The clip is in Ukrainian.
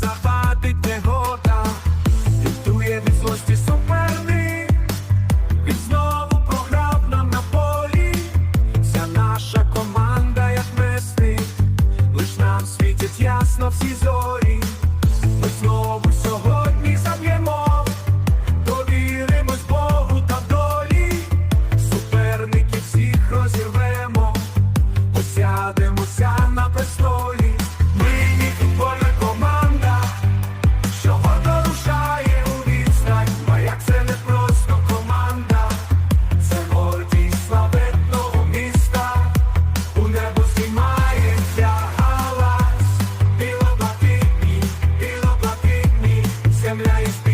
захватить негода, Диктує від злості суперник, він знову програв нам на полі. Вся наша команда, як мисник, лиш нам світять ясно всі зорі. Ми знову сьогодні заб'ємо, довіримось Богу та долі, суперників всіх розірвемо, посядемося. I.